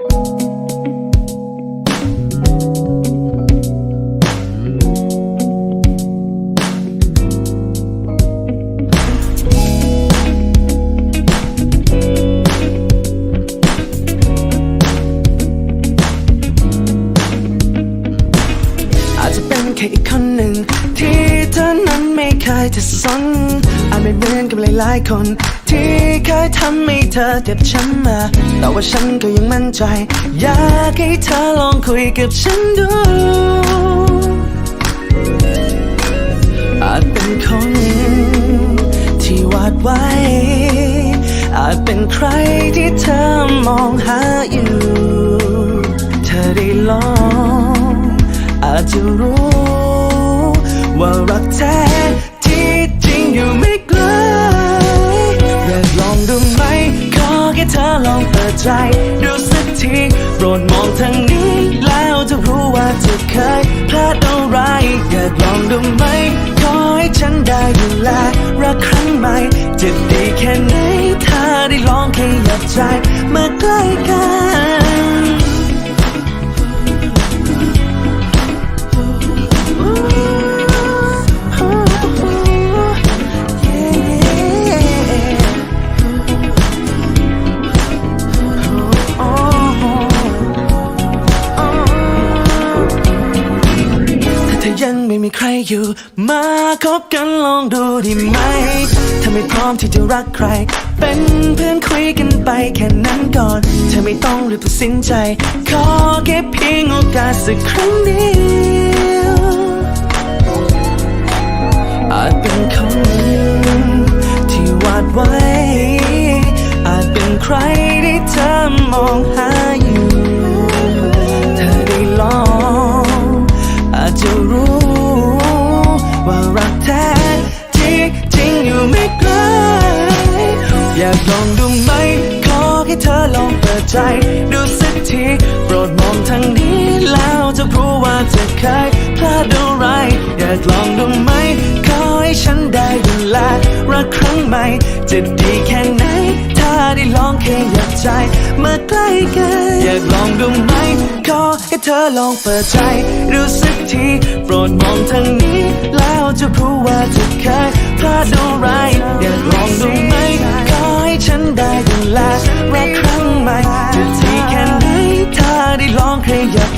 อาจจะเป็นแค่อีกคนหนึ่งที่เธอนั้นไม่เคยจะสนอาจไม่เหมือนกับหลายๆคน ที่เคยทำให้เธอเจ็บช้ำมา แต่ว่าฉันก็ยังมั่นใจ อยากให้เธอลองคุยกับฉันดู อาจเป็นคนที่วาดไว้ อาจเป็นใครที่เธอมองหาอยู่ เธอได้ลอง อาจจะรู้ ว่ารักแท้ ธอลองเปิดใจดูสักทีโปรดมองทางนี้แล้วจะรู้ว่าเธอเคยพลาดอะไรอยากลองดูไหมขอให้ฉันได้ดูแลรักครั้งใหม่จะดีแค่ไหนถ้าได้ลองขยับใจมาใกล้ มีใครอยู่ มาคบกันลองดูดีไหมถ้าไม่พร้อมที่จะรักใคร เป็นเพื่อนคุยกันไปแค่นั้นก่อน เธอไม่ต้องรีบตัดสินใจ ขอแค่เพียงโอกาสสักครั้งเดียวอาจเป็นคนที่วาดไว้ อาจเป็นใครที่เธอมองหา อยากลองดูไหม ขอแค่เธอลองเปิดใจ ดูสักที โปรดมองทางนี้แล้วจะรู้ว่าเธอเคยพลาดอะไร อยากลองดูไหม ขอให้ฉันได้ดูแลรักครั้งใหม่ จะดีแค่ไหน ถ้าได้ลองขยับใจ มาใกล้กัน อยากลองดูไหม ขอให้เธอลองเปิดใจ ดูสักที โปรดมองทางนี้แล้วจะรู้ว่าเธอเคยพลาดอะไรอยากลอง